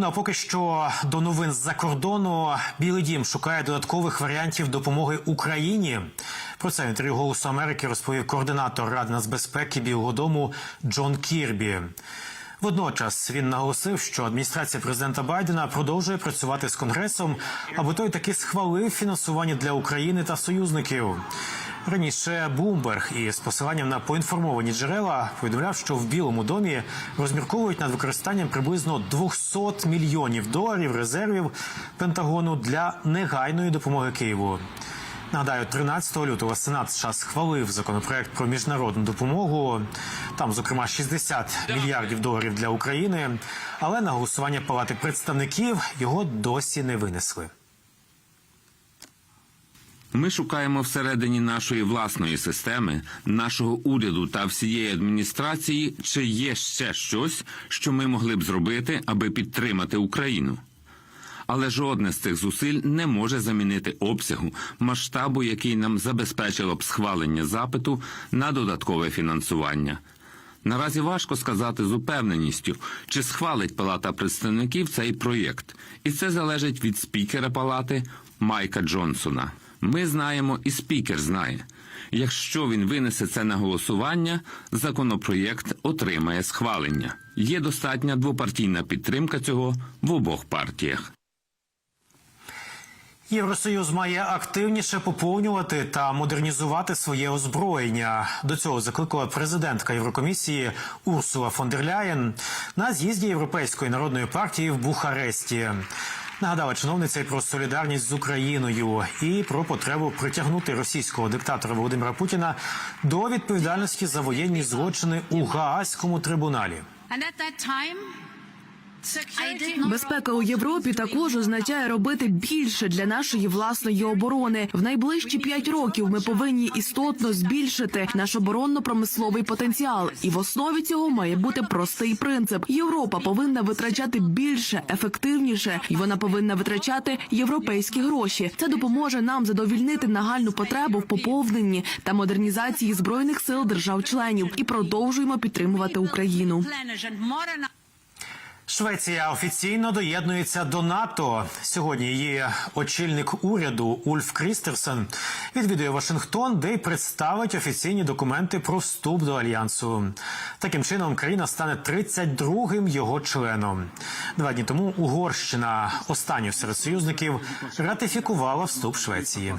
Ну а поки що до новин з-за кордону Білий Дім шукає додаткових варіантів допомоги Україні. Про це інтерв'ю Голосу Америки розповів координатор Ради нацбезпеки Білого Дому Джон Кірбі. Водночас він наголосив, що адміністрація президента Байдена продовжує працювати з конгресом, аби той таки схвалив фінансування для України та союзників. Раніше Блумберг із посиланням на поінформовані джерела повідомляв, що в Білому домі розмірковують над використанням приблизно 200 мільйонів доларів резервів Пентагону для негайної допомоги Києву. Нагадаю, 13 лютого Сенат США схвалив законопроект про міжнародну допомогу. Там, зокрема, 60 мільярдів доларів для України. Але на голосування Палати представників його досі не винесли. Ми шукаємо всередині нашої власної системи, нашого уряду та всієї адміністрації, чи є ще щось, що ми могли б зробити, аби підтримати Україну. Але жодне з цих зусиль не може замінити обсягу, масштабу, який нам забезпечило б схвалення запиту на додаткове фінансування. Наразі важко сказати з упевненістю, чи схвалить Палата представників цей проєкт, і це залежить від спікера палати Майка Джонсона. Ми знаємо, і спікер знає. Якщо він винесе це на голосування, законопроєкт отримає схвалення. Є достатня двопартійна підтримка цього в обох партіях. Євросоюз має активніше поповнювати та модернізувати своє озброєння. До цього закликала президентка Єврокомісії Урсула фон дер Ляєн на з'їзді Європейської народної партії в Бухаресті. Нагадала чиновниця і про солідарність з Україною і про потребу притягнути російського диктатора Володимира Путіна до відповідальності за воєнні злочини у Гаазькому трибуналі. Безпека у Європі також означає робити більше для нашої власної оборони. В найближчі п'ять років ми повинні істотно збільшити наш оборонно-промисловий потенціал, і в основі цього має бути простий принцип: Європа повинна витрачати більше, ефективніше, і вона повинна витрачати європейські гроші. Це допоможе нам задовільнити нагальну потребу в поповненні та модернізації збройних сил держав-членів і продовжуємо підтримувати Україну. Швеція офіційно доєднується до НАТО. Сьогодні її очільник уряду Ульф Крістерсен відвідує Вашингтон, де й представить офіційні документи про вступ до альянсу. Таким чином, країна стане 32-м його членом. Два дні тому Угорщина, останню серед союзників, ратифікувала вступ Швеції.